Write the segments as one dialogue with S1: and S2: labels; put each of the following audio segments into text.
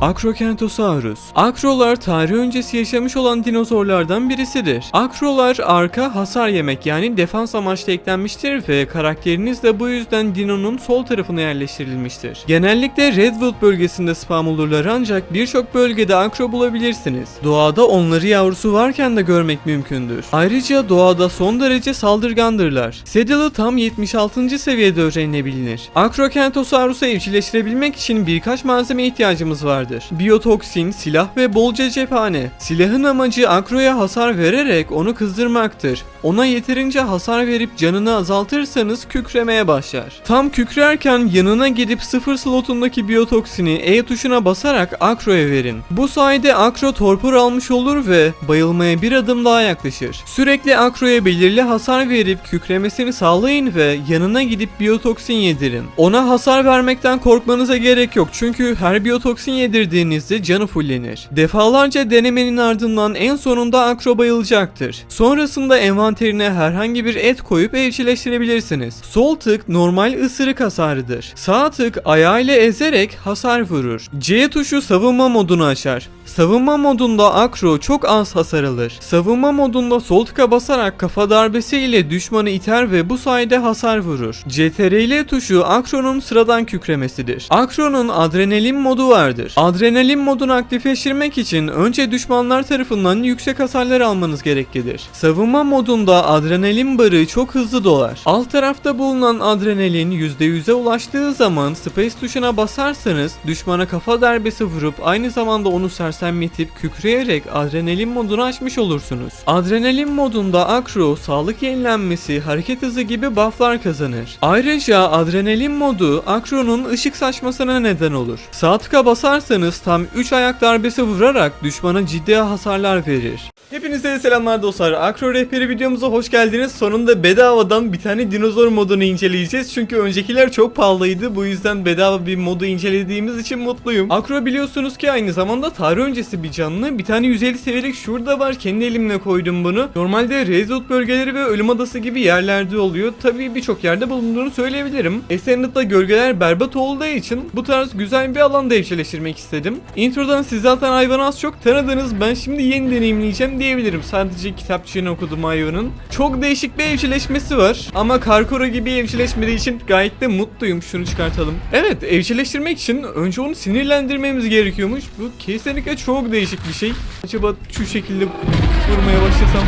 S1: Acrocanthosaurus Akrolar tarih öncesi yaşamış olan dinozorlardan birisidir. Akrolar arka hasar yemek yani defans amaçlı eklenmiştir ve karakteriniz de bu yüzden dinonun sol tarafına yerleştirilmiştir. Genellikle Redwood bölgesinde spam olurlar ancak birçok bölgede akro bulabilirsiniz. Doğada onları yavrusu varken de görmek mümkündür. Ayrıca doğada son derece saldırgandırlar. Saddle'ı tam 76. seviyede öğrenilebilir. Acrocanthosaurus'u evcilleştirebilmek için birkaç malzeme ihtiyacımız vardır. Biyotoksin, silah ve bolca cephane. Silahın amacı Akro'ya hasar vererek onu kızdırmaktır. Ona yeterince hasar verip canını azaltırsanız kükremeye başlar. Tam kükrerken yanına gidip sıfır slotundaki biyotoksini E tuşuna basarak Akro'ya verin. Bu sayede Akro torpor almış olur ve bayılmaya bir adım daha yaklaşır. Sürekli Akro'ya belirli hasar verip kükremesini sağlayın ve yanına gidip biyotoksin yedirin. Ona hasar vermekten korkmanıza gerek yok çünkü her biyotoksin yedirdiğinizde canı fullenir. Defalarca denemenin ardından en sonunda Akro bayılacaktır. Sonrasında envanterine herhangi bir et koyup evcilleştirebilirsiniz. Sol tık normal ısırık hasarıdır. Sağ tık ayağıyla ezerek hasar vurur. C tuşu savunma modunu açar. Savunma modunda Akro çok az hasar alır. Savunma modunda sol tıka basarak kafa darbesi ile düşmanı iter ve bu sayede hasar vurur. CTRL tuşu Akro'nun sıradan kükremesidir. Akro'nun adrenalin modu vardır. Adrenalin modunu aktifleştirmek için önce düşmanlar tarafından yüksek hasarlar almanız gereklidir. Savunma modunda adrenalin barı çok hızlı dolar. Alt tarafta bulunan adrenalin %100'e ulaştığı zaman space tuşuna basarsanız düşmana kafa darbesi vurup aynı zamanda onu sersemletip kükreyerek adrenalin modunu açmış olursunuz. Adrenalin modunda Akro sağlık yenilenmesi, hareket hızı gibi bufflar kazanır. Ayrıca adrenalin modu Akro'nun ışık saçmasına neden olur. Sağ tıka basarsanız tam 3 ayak darbesi vurarak düşmana ciddi hasarlar verir. Hepinize selamlar dostlar. Akro rehberi videomuza hoş geldiniz. Sonunda bedavadan bir tane dinozor modunu inceleyeceğiz. Çünkü öncekiler çok pahalıydı. Bu yüzden bedava bir modu incelediğimiz için mutluyum. Akro biliyorsunuz ki aynı zamanda tarih öncesi bir canlı. Bir tane 150 seviyelik şurada var. Kendi elimle koydum bunu. Normalde Redwood bölgeleri ve Ölüm Adası gibi yerlerde oluyor. Tabii birçok yerde bulunduğunu söyleyebilirim. Esenlik'te gölgeler berbat olduğu için bu tarz güzel bir alanda evcilleştirmek istedim. Introdan siz zaten hayvanı az çok tanıdınız. Ben şimdi yeni deneyimleyeceğim diyebilirim. Sadece kitapçığını okudum hayvanın. Çok değişik bir evcilleşmesi var. Ama Karkora gibi evcilleşmediği için gayet de mutluyum. Şunu çıkartalım. Evet evcilleştirmek için önce onu sinirlendirmemiz gerekiyormuş. Bu kesinlikle çok değişik bir şey. Acaba şu şekilde vurmaya başlasam.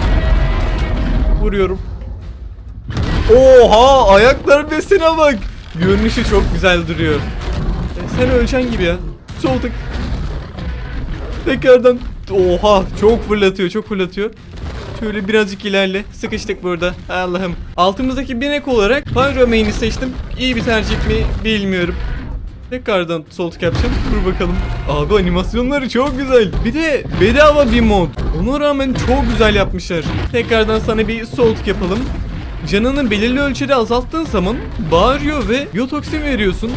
S1: Vuruyorum. Oha ayaklar besine bak. Görünüşü çok güzel duruyor. E, sen öleceksin gibi ya. Sol tık. Tekrardan. Oha çok fırlatıyor çok fırlatıyor. Şöyle birazcık ilerle. Sıkıştık burada. Allah'ım. Altımızdaki binek olarak Pyro Main'i seçtim. İyi bir tercih mi bilmiyorum. Tekrardan sol tık yapacağım. Dur bakalım. Abi animasyonları çok güzel. Bir de bedava bir mod. Ona rağmen çok güzel yapmışlar. Tekrardan sana bir sol yapalım. Canını belirli ölçüde azalttığın zaman bağırıyor ve biyotoksin veriyorsun.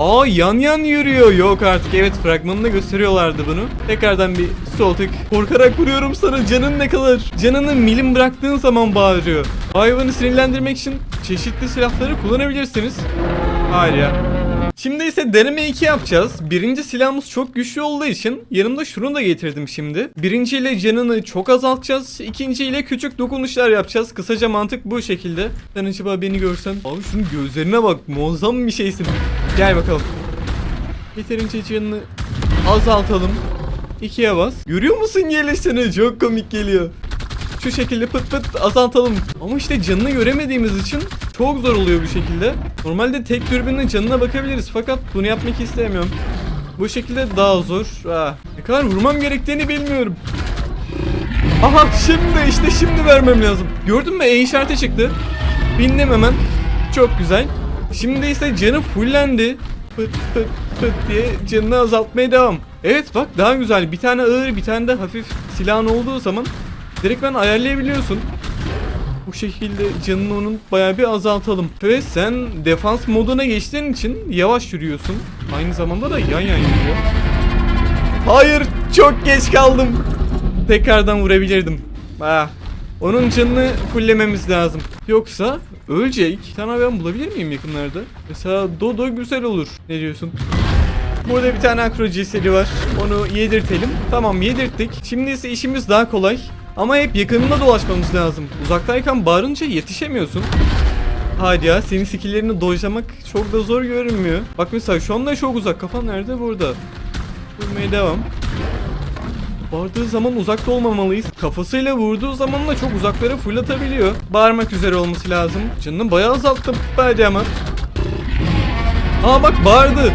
S1: Aa yan yan yürüyor. Yok artık evet fragmanında gösteriyorlardı bunu. Tekrardan bir sol tık. Korkarak vuruyorum sana canın ne kadar. Canını milim bıraktığın zaman bağırıyor. Hayvanı sinirlendirmek için çeşitli silahları kullanabilirsiniz. Hayır ya. Şimdi ise deneme 2 yapacağız. Birinci silahımız çok güçlü olduğu için yanımda şunu da getirdim şimdi. Birinci ile canını çok azaltacağız. İkinci ile küçük dokunuşlar yapacağız. Kısaca mantık bu şekilde. Sen acaba beni görsen. Abi şunun gözlerine bak. Muazzam bir şeysin. Gel bakalım. Yeterince canını azaltalım. İkiye bas. Görüyor musun yerleştiğini? Çok komik geliyor. Şu şekilde pıt pıt azaltalım. Ama işte canını göremediğimiz için çok zor oluyor bu şekilde. Normalde tek dürbünle canına bakabiliriz fakat bunu yapmak istemiyorum. Bu şekilde daha zor. Ah, ne kadar vurmam gerektiğini bilmiyorum. Aha şimdi işte şimdi vermem lazım. Gördün mü E işareti çıktı. Bindim hemen. Çok güzel. Şimdi ise canı fullendi. Pıt pıt pıt diye canını azaltmaya devam. Evet bak daha güzel. Bir tane ağır bir tane de hafif silahın olduğu zaman direkt ben ayarlayabiliyorsun. Bu şekilde canını onun bayağı bir azaltalım. Ve sen defans moduna geçtiğin için yavaş yürüyorsun. Aynı zamanda da yan yan yürüyor. Hayır çok geç kaldım. Tekrardan vurabilirdim. Ah. Onun canını fullememiz lazım. Yoksa ölecek. Bir tane ben bulabilir miyim yakınlarda? Mesela Dodo güzel olur. Ne diyorsun? Burada bir tane akro cesedi var. Onu yedirtelim. Tamam yedirttik. Şimdi ise işimiz daha kolay. Ama hep yakınında dolaşmamız lazım. Uzaktayken bağırınca yetişemiyorsun. Hadi ya senin skilllerini dojlamak çok da zor görünmüyor. Bak mesela şu anda çok uzak. Kafan nerede? Burada. Vurmaya devam. Bağırdığı zaman uzakta olmamalıyız. Kafasıyla vurduğu zaman da çok uzaklara fırlatabiliyor. Bağırmak üzere olması lazım. Canını bayağı azalttım. Hadi ama. Aa bak bağırdı.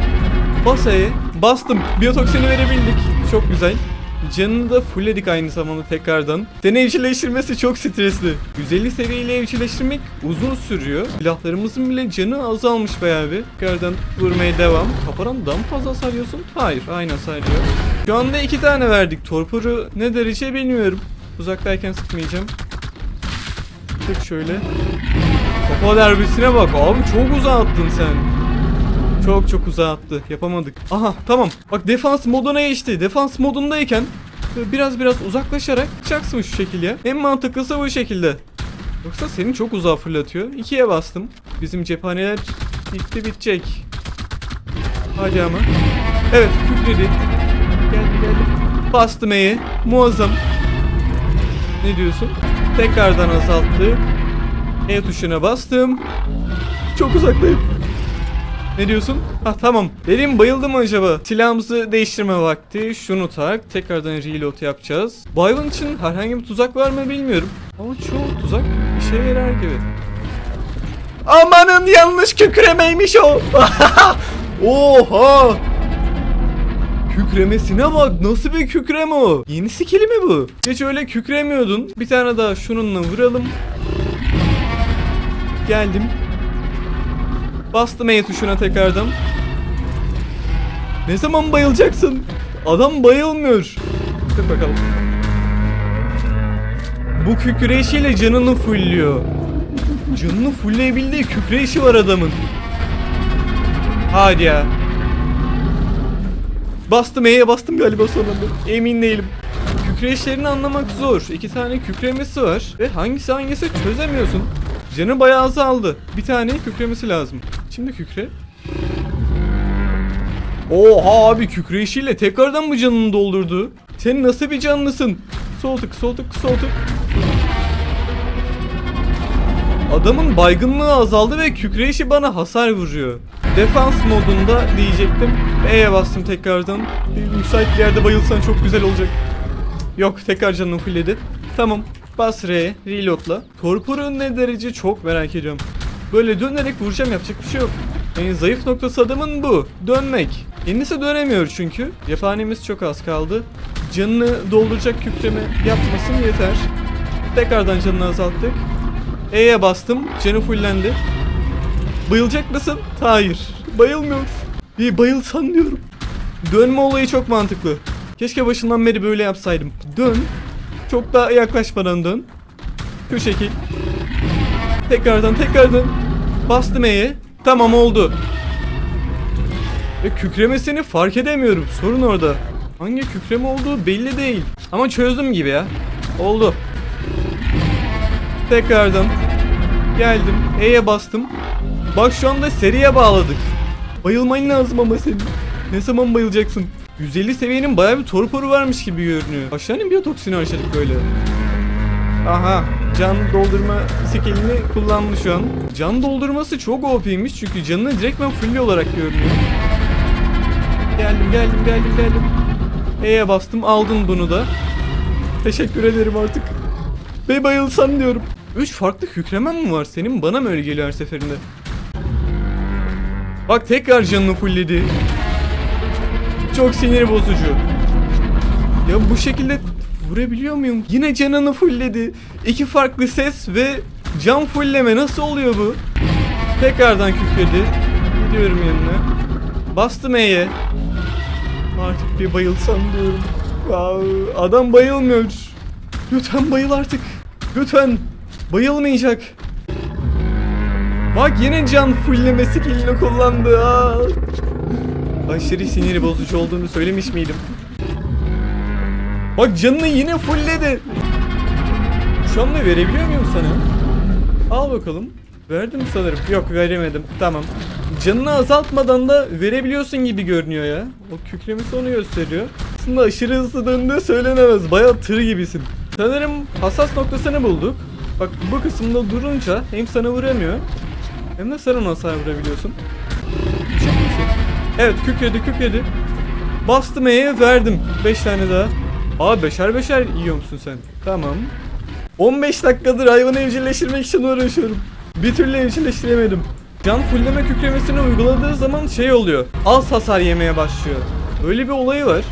S1: Bas E'ye. Bastım. Biyotoksini verebildik. Çok güzel. Canını da fullledik aynı zamanda tekrardan. Seni evcilleştirmesi çok stresli. 150 seviyeyle evcilleştirmek uzun sürüyor. Silahlarımızın bile canı azalmış bayağı bir. Tekrardan vurmaya devam. Kafadan daha mı fazla hasar yiyorsun? Hayır, aynı hasar yiyor. Şu anda iki tane verdik. Torpuru ne derece bilmiyorum. Uzaktayken sıkmayacağım. Tık şöyle. Kafa derbisine bak. Abi çok uzağa attın sen. Çok çok uzağa attı. Yapamadık. Aha tamam. Bak defans moduna geçti. Defans modundayken biraz biraz uzaklaşarak çıkacaksın şu şekilde. En mantıklısı bu şekilde. Yoksa seni çok uzağa fırlatıyor. İkiye bastım. Bizim cephaneler bitti bitecek. Hadi ama. Evet kükredi. Geldi geldi. Bastım E'ye. Muazzam. Ne diyorsun? Tekrardan azalttık. E tuşuna bastım. Çok uzaktayım. Ne diyorsun? Ha tamam. Dedim bayıldı mı acaba? Silahımızı değiştirme vakti. Şunu tak. Tekrardan reload yapacağız. Bayvan için herhangi bir tuzak var mı bilmiyorum. Ama çoğu tuzak işe yarar gibi. Amanın yanlış kükremeymiş o. Oha. Kükremesine bak nasıl bir kükreme o? Yeni skill'i mi bu? Hiç öyle kükremiyordun. Bir tane daha şununla vuralım. Geldim. Bastım E tuşuna tekrardan. Ne zaman bayılacaksın? Adam bayılmıyor. Dur bakalım. Bu kükreşiyle canını fullüyor Canını fullleyebildiği kükreşi var adamın. Hadi ya Bastım E'ye bastım galiba sonunda. Emin değilim. Kükreşlerini anlamak zor. İki tane kükremesi var. Ve hangisi hangisi çözemiyorsun. Canı bayağı azaldı. Bir tane kükremesi lazım. Şimdi kükre. Oha abi kükreşiyle tekrardan mı canını doldurdu? Sen nasıl bir canlısın? Sol tık sol. Adamın baygınlığı azaldı ve kükreşi bana hasar vuruyor. Defans modunda diyecektim. E'ye bastım tekrardan. Bir müsait bir yerde bayılsan çok güzel olacak. Yok tekrar canını fulledi. Tamam. Bas R'ye. Reload'la. Torpuru ne derece çok merak ediyorum. Böyle dönerek vuracağım yapacak bir şey yok. Yani zayıf noktası adamın bu. Dönmek. Kendisi dönemiyor çünkü. Cephanemiz çok az kaldı. Canını dolduracak kükreme yapmasın yeter. Tekrardan canını azalttık. E'ye bastım. Canı fullendi. Bayılacak mısın? Hayır. Bayılmıyor. Bir bayılsan diyorum. Dönme olayı çok mantıklı. Keşke başından beri böyle yapsaydım. Dön. Çok daha yaklaşmadan dön. Şu şekil. Tekrardan tekrardan. Bastım E'ye. Tamam oldu. Ve kükremesini fark edemiyorum. Sorun orada. Hangi kükreme olduğu belli değil. Ama çözdüm gibi ya. Oldu. Tekrardan. Geldim. E'ye bastım. Bak şu anda seriye bağladık. Bayılman lazım ama senin. Ne zaman bayılacaksın? 150 seviyenin bayağı bir torporu varmış gibi görünüyor. Aşağının biyotoksini harcadık böyle. Aha. Can doldurma skillini kullandı şu an. Can doldurması çok OP'ymiş çünkü canını direktmen full olarak görünüyor. Geldim geldim geldim geldim. E'ye bastım aldın bunu da. Teşekkür ederim artık. Ve bayılsan diyorum. 3 farklı kükremem mi var senin? Bana mı öyle geliyor her seferinde? Bak tekrar canını fullledi. Çok sinir bozucu. Ya bu şekilde vurabiliyor muyum? Yine canını fullledi. İki farklı ses ve can fullleme nasıl oluyor bu? Tekrardan kükredi. Gidiyorum yanına. Bastım E'ye. Artık bir bayılsam diyorum. Wow, adam bayılmıyor. Lütfen bayıl artık. Lütfen. Bayılmayacak. Bak yine can fullleme skillini kullandı. Aa. Aşırı sinir bozucu olduğunu söylemiş miydim? Bak canını yine fullledi. Şu anda verebiliyor muyum sana? Al bakalım. Verdim sanırım. Yok veremedim. Tamam. canını azaltmadan da verebiliyorsun gibi görünüyor ya. O kükremesi onu gösteriyor. Aslında aşırı hızlı döndüğü söylenemez. Bayağı tır gibisin. Sanırım hassas noktasını bulduk. Bak bu kısımda durunca hem sana vuramıyor hem de sana nasıl vurabiliyorsun. Evet kükredi kükredi. Bastım E'ye verdim. 5 tane daha. Aa beşer beşer yiyor musun sen? Tamam. 15 dakikadır hayvanı evcilleştirmek için uğraşıyorum. Bir türlü evcilleştiremedim. Can fulleme kükremesini uyguladığı zaman şey oluyor. Az hasar yemeye başlıyor. Öyle bir olayı var.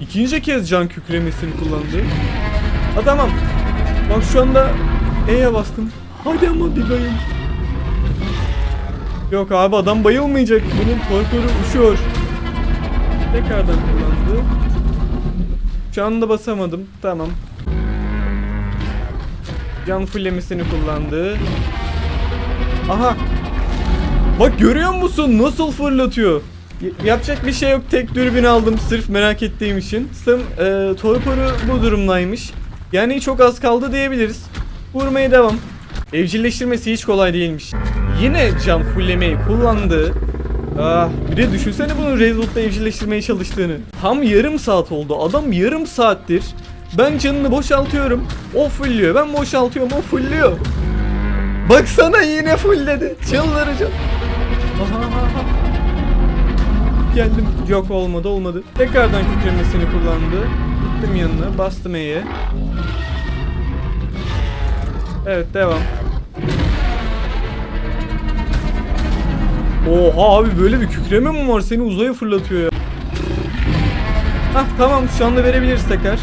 S1: İkinci kez can kükremesini kullandı. Ha tamam. Bak şu anda E'ye bastım. Hadi ama bir bayıl. Yok abi adam bayılmayacak. Bunun torpidoru uçuyor. Tekrardan kullandı. Şu anda basamadım. Tamam. Can fullemesini kullandı. Aha. Bak görüyor musun nasıl fırlatıyor? Yapacak bir şey yok. Tek dürbün aldım sırf merak ettiğim için. Sım e, torporu bu durumdaymış. Yani çok az kaldı diyebiliriz. Vurmaya devam. Evcilleştirmesi hiç kolay değilmiş. Yine can fullemeyi kullandı. Ah, bir de düşünsene bunu Redwood'da evcilleştirmeye çalıştığını. Tam yarım saat oldu. Adam yarım saattir ben canını boşaltıyorum. O fullüyor. Ben boşaltıyorum. O fullüyor. Baksana yine fullledi. Çıldıracağım. Geldim. Yok olmadı olmadı. Tekrardan kükremesini kullandı. Gittim yanına. Bastım E'ye. Evet devam. Oha abi böyle bir kükreme mi var? Seni uzaya fırlatıyor ya. Hah tamam şu anda verebiliriz tekrar.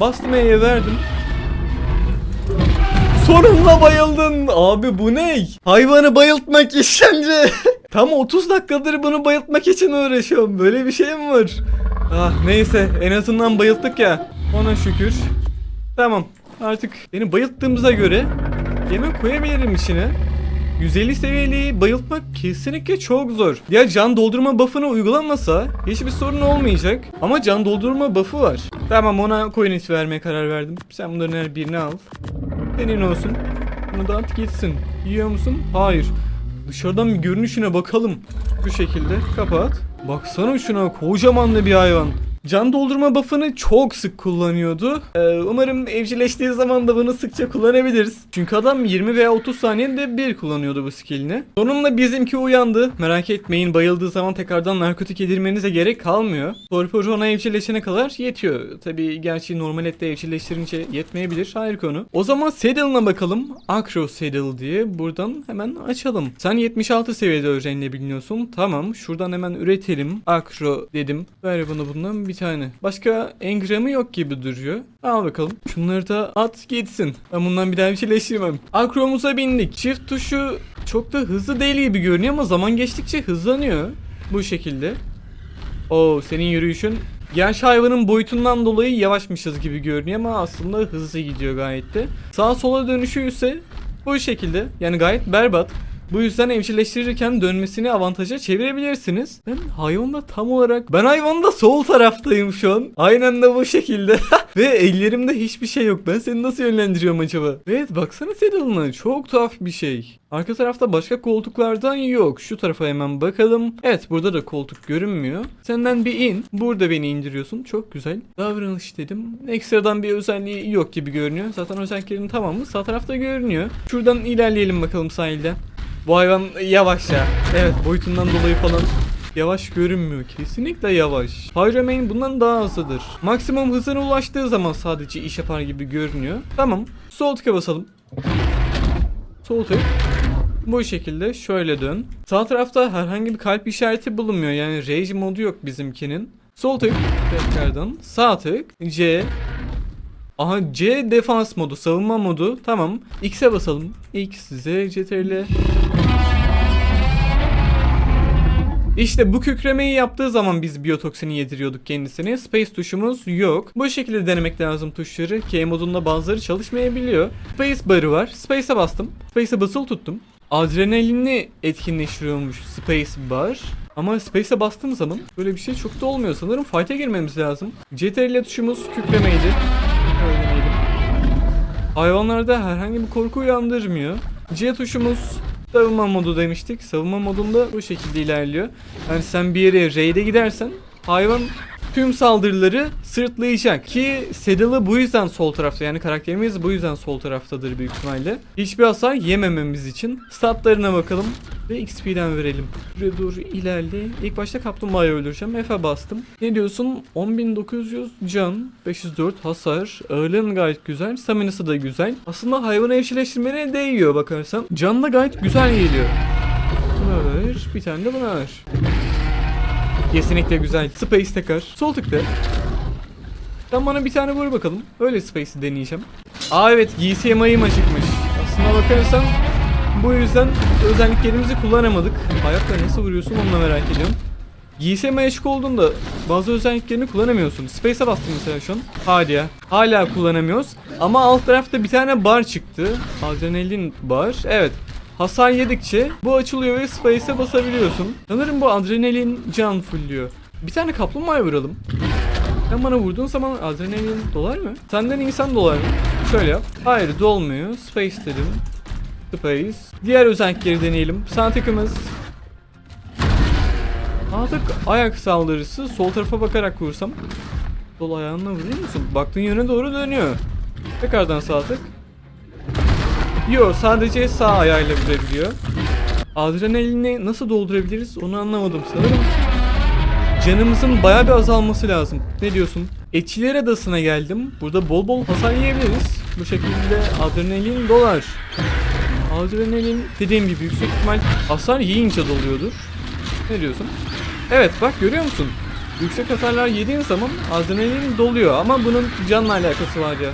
S1: Bastım E'ye verdim. Sonunda bayıldın. Abi bu ne? Hayvanı bayıltmak işkence. Tam 30 dakikadır bunu bayıltmak için uğraşıyorum. Böyle bir şey mi var? Ah neyse en azından bayılttık ya. Ona şükür. Tamam artık beni bayılttığımıza göre yemek koyabilirim içine. 150 seviyeliği bayıltmak kesinlikle çok zor. Ya can doldurma buff'ını uygulanmasa hiçbir sorun olmayacak. Ama can doldurma buff'ı var. Tamam ona coin it vermeye karar verdim. Sen bunların her birini al. Senin olsun. Bunu da at gitsin. Yiyor musun? Hayır. Dışarıdan bir görünüşüne bakalım. Bu şekilde kapat. Baksana şuna kocaman da bir hayvan. Can doldurma buff'ını çok sık kullanıyordu. Ee, umarım evcilleştiği zaman da bunu sıkça kullanabiliriz. Çünkü adam 20 veya 30 saniyede bir kullanıyordu bu skillini. Sonunda bizimki uyandı. Merak etmeyin bayıldığı zaman tekrardan narkotik yedirmenize gerek kalmıyor. Torpor ona evcilleşene kadar yetiyor. Tabi gerçi normal ette evcilleştirince yetmeyebilir. Hayır konu. O zaman Saddle'ına bakalım. Acro Saddle diye buradan hemen açalım. Sen 76 seviyede öğrenilebiliyorsun. Tamam. Şuradan hemen üretelim. Acro dedim. Ver bana bundan bir tane. Başka engramı yok gibi duruyor. Al bakalım. Şunları da at gitsin. Ben bundan bir daha bir şeyleştirmem. Akromuza bindik. Çift tuşu çok da hızlı değil gibi görünüyor ama zaman geçtikçe hızlanıyor. Bu şekilde. Oo senin yürüyüşün Genç hayvanın boyutundan dolayı yavaşmışız gibi görünüyor ama aslında hızlı gidiyor gayet de. Sağa sola dönüşü ise bu şekilde. Yani gayet berbat. Bu yüzden evcilleştirirken dönmesini avantaja çevirebilirsiniz. Ben hayvanda tam olarak... Ben hayvanda sol taraftayım şu an. Aynen de bu şekilde. Ve ellerimde hiçbir şey yok. Ben seni nasıl yönlendiriyorum acaba? Evet baksana Saddle'ına. Çok tuhaf bir şey. Arka tarafta başka koltuklardan yok. Şu tarafa hemen bakalım. Evet burada da koltuk görünmüyor. Senden bir in. Burada beni indiriyorsun. Çok güzel. Davranış dedim. Ekstradan bir özelliği yok gibi görünüyor. Zaten özelliklerin tamamı sağ tarafta görünüyor. Şuradan ilerleyelim bakalım sahilden. Bu hayvan yavaş ya. Evet boyutundan dolayı falan yavaş görünmüyor. Kesinlikle yavaş. Pyromain bundan daha hızlıdır. Maksimum hızına ulaştığı zaman sadece iş yapar gibi görünüyor. Tamam. Sol tıka basalım. Sol tık. Bu şekilde şöyle dön. Sağ tarafta herhangi bir kalp işareti bulunmuyor. Yani rage modu yok bizimkinin. Sol tık tekrardan. Sağ tık. C. Aha C defans modu, savunma modu. Tamam. X'e basalım. X, Z, CTRL. İşte bu kükremeyi yaptığı zaman biz biyotoksini yediriyorduk kendisine. Space tuşumuz yok. Bu şekilde denemek lazım tuşları. K modunda bazıları çalışmayabiliyor. Space barı var. Space'e bastım. Space'e basılı tuttum. Adrenalini etkinleştiriyormuş Space bar. Ama Space'e bastığım zaman böyle bir şey çok da olmuyor. Sanırım fight'e girmemiz lazım. CTRL tuşumuz kükremeydi. Hayvanlarda herhangi bir korku uyandırmıyor. C tuşumuz savunma modu demiştik. Savunma modunda bu şekilde ilerliyor. Yani sen bir yere raid'e gidersen hayvan tüm saldırıları sırtlayacak. Ki Saddle'ı bu yüzden sol tarafta yani karakterimiz bu yüzden sol taraftadır büyük ihtimalle. Hiçbir hasar yemememiz için. Statlarına bakalım ve XP'den verelim. Şuraya dur ilerle. İlk başta kaplumbağayı öldüreceğim. F'e bastım. Ne diyorsun? 10.900 can, 504 hasar. Ağırlığın gayet güzel. Staminası da güzel. Aslında hayvanı evcilleştirmene değiyor bakarsan. Can da gayet güzel geliyor. Buna ver. Bir tane de buna ver. Kesinlikle güzel. Space tekrar. Sol tıkla. Sen bana bir tane vur bakalım. Öyle Space'i deneyeceğim. Aa evet giysi mayım acıkmış. Aslına bakarsan bu yüzden özelliklerimizi kullanamadık. Ayakla nasıl vuruyorsun onu merak ediyorum. Giysi mayı açık olduğunda bazı özelliklerini kullanamıyorsun. Space'e bastım mesela şu an. Hadi ya. Hala kullanamıyoruz. Ama alt tarafta bir tane bar çıktı. Adrenalin bar. Evet. Hasar yedikçe bu açılıyor ve space'e basabiliyorsun. Sanırım bu adrenalin can fullüyor. Bir tane kaplumbağa vuralım. Sen bana vurduğun zaman adrenalin dolar mı? Senden insan dolar mı? Şöyle yap. Hayır dolmuyor. Space dedim. Space. Diğer özellikleri deneyelim. Sağ tıkımız. Sağ tık ayak saldırısı. Sol tarafa bakarak vursam. Sol ayağınla vurur musun? Baktığın yöne doğru dönüyor. Tekrardan sağ tık. Yo sadece sağ ayağıyla vurabiliyor. Adrenalini nasıl doldurabiliriz onu anlamadım sanırım. Canımızın baya bir azalması lazım. Ne diyorsun? Etçiler adasına geldim. Burada bol bol hasar yiyebiliriz. Bu şekilde adrenalin dolar. Adrenalin dediğim gibi yüksek ihtimal hasar yiyince doluyordur. Ne diyorsun? Evet bak görüyor musun? Yüksek hasarlar yediğin zaman adrenalin doluyor ama bunun canla alakası var ya.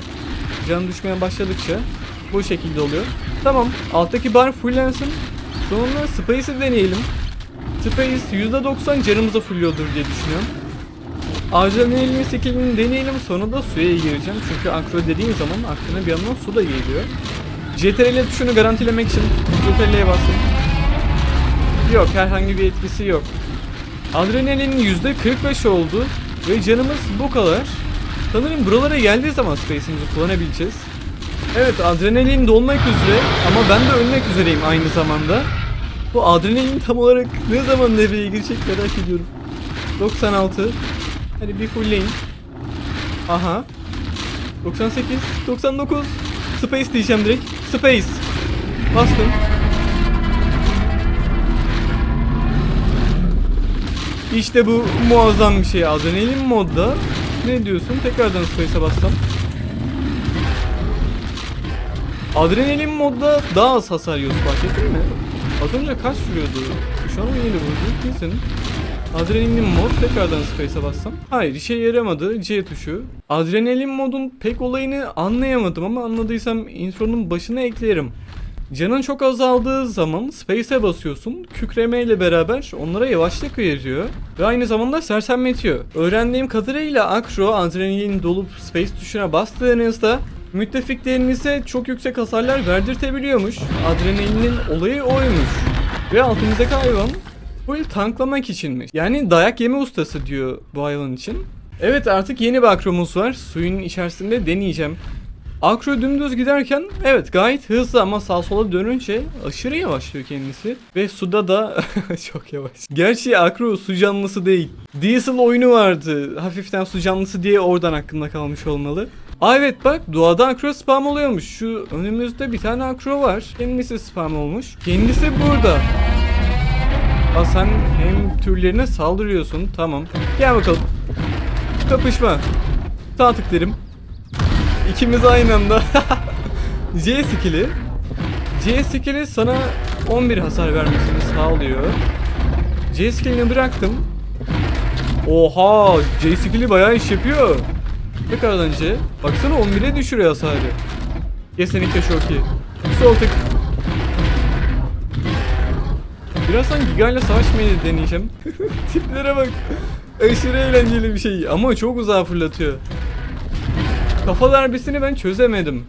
S1: Can düşmeye başladıkça bu şekilde oluyor. Tamam alttaki bar fullensin. Sonra Space'i deneyelim. Space %90 canımızı fulluyordur diye düşünüyorum. Adrenalin skillini deneyelim sonra da suya gireceğim. Çünkü akro dediğin zaman aklına bir yandan su da geliyor. CTRL tuşunu garantilemek için CTRL'ye bastım. Yok herhangi bir etkisi yok. Adrenalinin %45 oldu ve canımız bu kadar. Sanırım buralara geldiği zaman space'imizi kullanabileceğiz. Evet adrenalin dolmak üzere ama ben de ölmek üzereyim aynı zamanda. Bu adrenalin tam olarak ne zaman devreye girecek merak ediyorum. 96. Hadi bir fullleyin. Aha. 98, 99. Space diyeceğim direkt. Space. Bastım. İşte bu muazzam bir şey. Adrenalin modda. Ne diyorsun? Tekrardan Space'e bassam. Adrenalin modda daha az hasar yiyoruz fark ettin mi? Az önce kaç vuruyordu? Şu an yeni vurdu kesin. Adrenalin mod tekrardan space'e bassam. Hayır işe yaramadı C tuşu. Adrenalin modun pek olayını anlayamadım ama anladıysam intronun başına eklerim. Canın çok azaldığı zaman space'e basıyorsun. Kükreme ile beraber onlara yavaşlık veriyor. Ve aynı zamanda sersemletiyor. Öğrendiğim kadarıyla Akro adrenalin dolup space tuşuna bastığınızda müttefiklerinize çok yüksek hasarlar verdirtebiliyormuş. Adrenalinin olayı oymuş. Ve altımızdaki hayvan full tanklamak içinmiş. Yani dayak yeme ustası diyor bu hayvan için. Evet artık yeni bir akromuz var. Suyun içerisinde deneyeceğim. Akro dümdüz giderken evet gayet hızlı ama sağ sola dönünce aşırı yavaşlıyor kendisi. Ve suda da çok yavaş. Gerçi Akro su canlısı değil. Diesel oyunu vardı. Hafiften su canlısı diye oradan aklımda kalmış olmalı. Aa evet bak doğada akro spam oluyormuş. Şu önümüzde bir tane akro var. Kendisi spam olmuş. Kendisi burada. Aa sen hem türlerine saldırıyorsun. Tamam. Gel bakalım. Kapışma. Sağ tıklarım. İkimiz aynı anda. C skill'i. C skill'i sana 11 hasar vermesini sağlıyor. C skill'ini bıraktım. Oha! C skill'i bayağı iş yapıyor. Tekrardan C. Baksana 11'e düşürüyor hasarı. Kesinlikle çok iyi. Sol tık. Birazdan Giga ile savaşmayı deneyeceğim. Tiplere bak. Aşırı eğlenceli bir şey ama çok uzağa fırlatıyor. Kafa darbesini ben çözemedim.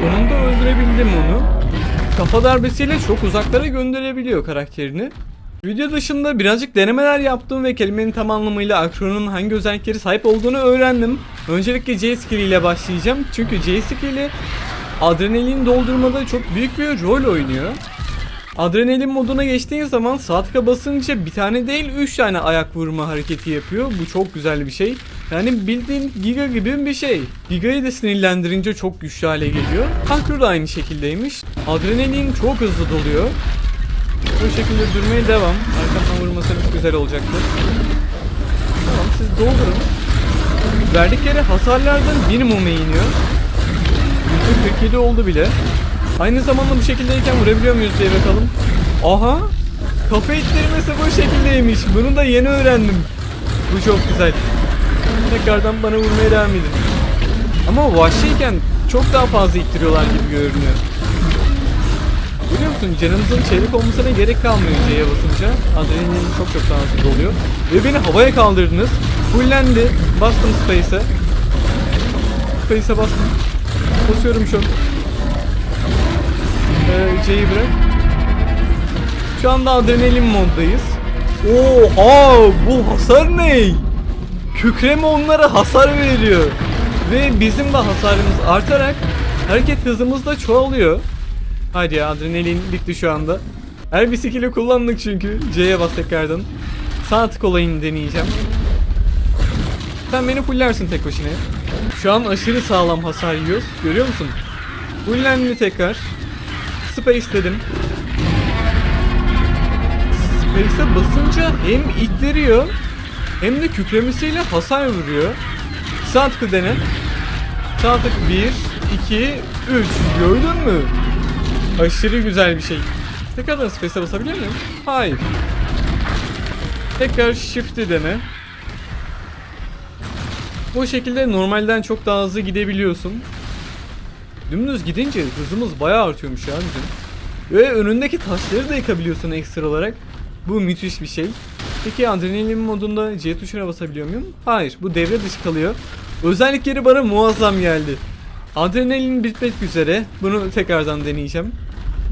S1: Sonunda öldürebildim onu. Kafa darbesiyle çok uzaklara gönderebiliyor karakterini. Video dışında birazcık denemeler yaptım ve kelimenin tam anlamıyla Akron'un hangi özellikleri sahip olduğunu öğrendim. Öncelikle C skill ile başlayacağım. Çünkü C skill'i adrenalin doldurmada çok büyük bir rol oynuyor. Adrenalin moduna geçtiğin zaman sağ tıka basınca bir tane değil 3 tane ayak vurma hareketi yapıyor. Bu çok güzel bir şey. Yani bildiğin Giga gibi bir şey. Giga'yı da sinirlendirince çok güçlü hale geliyor. Akro da aynı şekildeymiş. Adrenalin çok hızlı doluyor. Bu şekilde durmaya devam. Arkamdan vurmasanız güzel olacaktır. Tamam siz doldurun. Verdikleri hasarlardan minimuma iniyor. %47 oldu bile. Aynı zamanda bu şekildeyken vurabiliyor muyuz diye bakalım. Aha! Kafa ittirmesi bu şekildeymiş. Bunu da yeni öğrendim. Bu çok güzel. Tekrardan bana vurmaya devam edin. Ama vahşiyken çok daha fazla ittiriyorlar gibi görünüyor. Biliyor musun canınızın çelik olmasına gerek kalmıyor C'ye basınca. Adrenalin çok çok daha hızlı doluyor. Ve beni havaya kaldırdınız. Fullendi. Bastım Space'e. Space'e bastım. Basıyorum şu an. Ee, C'yi bırak. Şu anda adrenalin moddayız. Oha bu hasar ne? Kükreme onlara hasar veriyor. Ve bizim de hasarımız artarak hareket hızımız da çoğalıyor. Hadi ya adrenalin bitti şu anda. Her bir kullandık çünkü. C'ye bas tekrardan. Sağ tık olayını deneyeceğim. Sen beni fullersin tek başına. Şu an aşırı sağlam hasar yiyoruz. Görüyor musun? Fullendi tekrar. Space dedim. Space'e basınca hem ittiriyor hem de kükremesiyle hasar vuruyor. Sağ tıkı dene. Sağ tık 1, 2, 3. Gördün mü? Aşırı güzel bir şey. Tekrardan space'e basabiliyor muyum? Hayır. Tekrar shift'i dene. Bu şekilde normalden çok daha hızlı gidebiliyorsun. Dümdüz gidince hızımız bayağı artıyormuş ya bizim. Ve önündeki taşları da yıkabiliyorsun ekstra olarak. Bu müthiş bir şey. Peki adrenalin modunda C tuşuna basabiliyor muyum? Hayır. Bu devre dışı kalıyor. Özellikleri bana muazzam geldi. Adrenalin bitmek üzere. Bunu tekrardan deneyeceğim.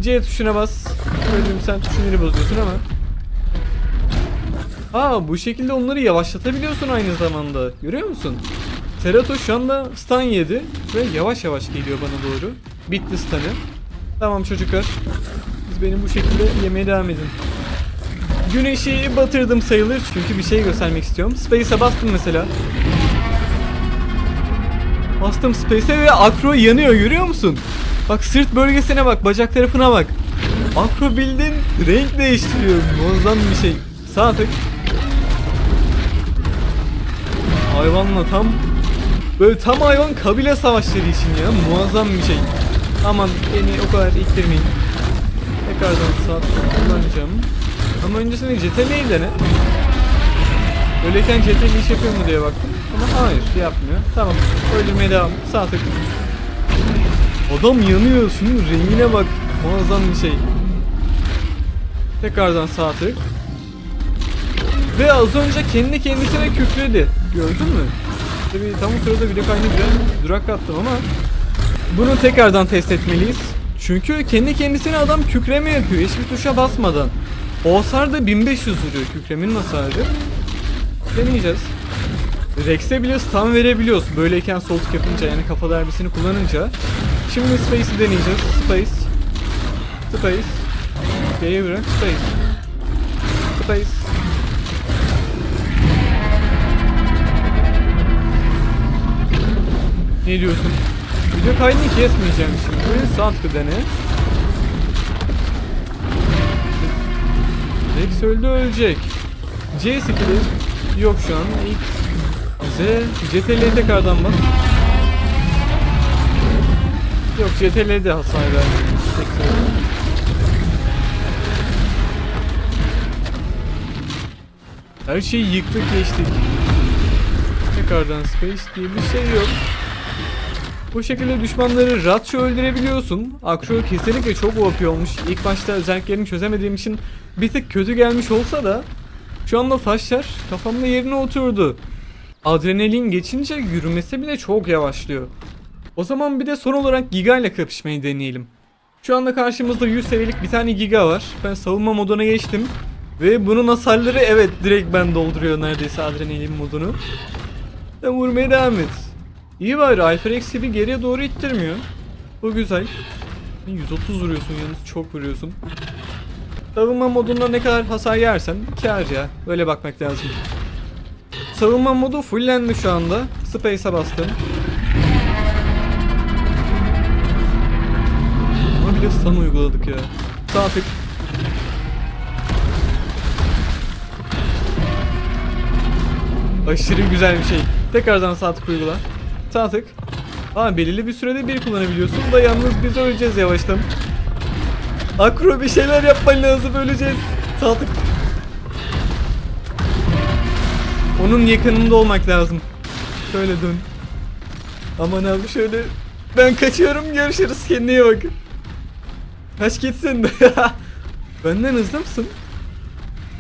S1: C tuşuna bas. Öldüm sen siniri bozuyorsun ama. Aa bu şekilde onları yavaşlatabiliyorsun aynı zamanda. Görüyor musun? Serato şu anda stun yedi ve yavaş yavaş geliyor bana doğru. Bitti stun'ı. Tamam çocuklar. Siz beni bu şekilde yemeye devam edin. Güneşi batırdım sayılır çünkü bir şey göstermek istiyorum. Space'e bastım mesela. Bastım Space'e ve Akro yanıyor görüyor musun? Bak sırt bölgesine bak, bacak tarafına bak. Akro bildin renk değiştiriyor. Muazzam bir şey. Sağ. Hayvanla tam böyle tam hayvan kabile savaşları için ya muazzam bir şey. Aman beni o kadar iktirmeyin. Tekrardan sağ kullanacağım. Ama öncesinde CTRL'yi dene. Öyleyken CTRL iş yapıyor mu diye baktım. Ama hayır yapmıyor. Tamam öldürmeye devam. Sağ tık. Adam yanıyor. Şunun rengine bak. Muazzam bir şey. Tekrardan sağ tık. Ve az önce kendi kendisine kükredi. Gördün mü? Tabii tam o sırada video kaydını biraz durak attım ama bunu tekrardan test etmeliyiz. Çünkü kendi kendisine adam kükreme yapıyor hiçbir tuşa basmadan. O hasar da 1500 vuruyor kükremin hasarı. Deneyeceğiz. Rex'e bile stun verebiliyoruz. Böyleyken sol tık yapınca yani kafa darbesini kullanınca. Şimdi Space'i deneyeceğiz. Space. Space. D'ye bırak. Space. Space. Ne diyorsun? Video kaydını kesmeyeceğim şimdi. Sağ tıkı dene. Rex öldü ölecek. C skill'i yok şu an. X, Z, CTRL'ye tekrardan bak. Yok. Tek söyleyeyim. Her şeyi yıktık geçtik. Tekrardan space diye bir şey yok. Bu şekilde düşmanları rahatça öldürebiliyorsun. Akro kesinlikle çok OP olmuş. İlk başta özelliklerini çözemediğim için bir tık kötü gelmiş olsa da şu anda taşlar kafamda yerine oturdu. Adrenalin geçince yürümesi bile çok yavaşlıyor. O zaman bir de son olarak Giga ile kapışmayı deneyelim. Şu anda karşımızda 100 seviyelik bir tane Giga var. Ben savunma moduna geçtim. Ve bunun hasarları evet direkt ben dolduruyor neredeyse adrenalin modunu. Sen vurmaya devam et. İyi bari Alpha X gibi geriye doğru ittirmiyor. Bu güzel. 130 vuruyorsun yalnız çok vuruyorsun. Savunma modunda ne kadar hasar yersen kar ya. Böyle bakmak lazım. Savunma modu fullendi şu anda. Space'a bastım. Ama stun uyguladık ya. Sağ tık. Aşırı güzel bir şey. Tekrardan sağ uygula. Sağ. Aa belirli bir sürede bir kullanabiliyorsun da yalnız biz öleceğiz yavaştan. Akro bir şeyler yapman lazım öleceğiz. Sağ. Onun yakınında olmak lazım. Şöyle dön. Aman abi şöyle. Ben kaçıyorum görüşürüz kendine bak. Kaç gitsin. Benden hızlı mısın?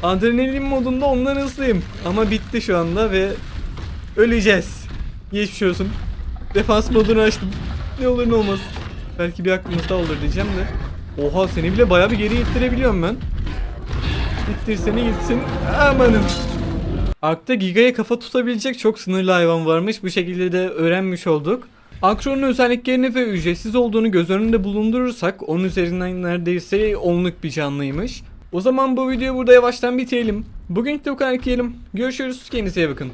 S1: Adrenalin modunda ondan hızlıyım. Ama bitti şu anda ve öleceğiz. Geçmiş olsun. Defans modunu açtım. Ne olur ne olmaz. Belki bir aklımızda olur diyeceğim de. Oha seni bile bayağı bir geri ittirebiliyorum ben. İttirsene gitsin. Amanın. Ark'ta Giga'ya kafa tutabilecek çok sınırlı hayvan varmış. Bu şekilde de öğrenmiş olduk. Akron'un özelliklerini ve ücretsiz olduğunu göz önünde bulundurursak 10 üzerinden neredeyse 10'luk bir canlıymış. O zaman bu videoyu burada yavaştan bitirelim. Bugün de bu kadar diyelim. Görüşürüz. Kendinize iyi bakın.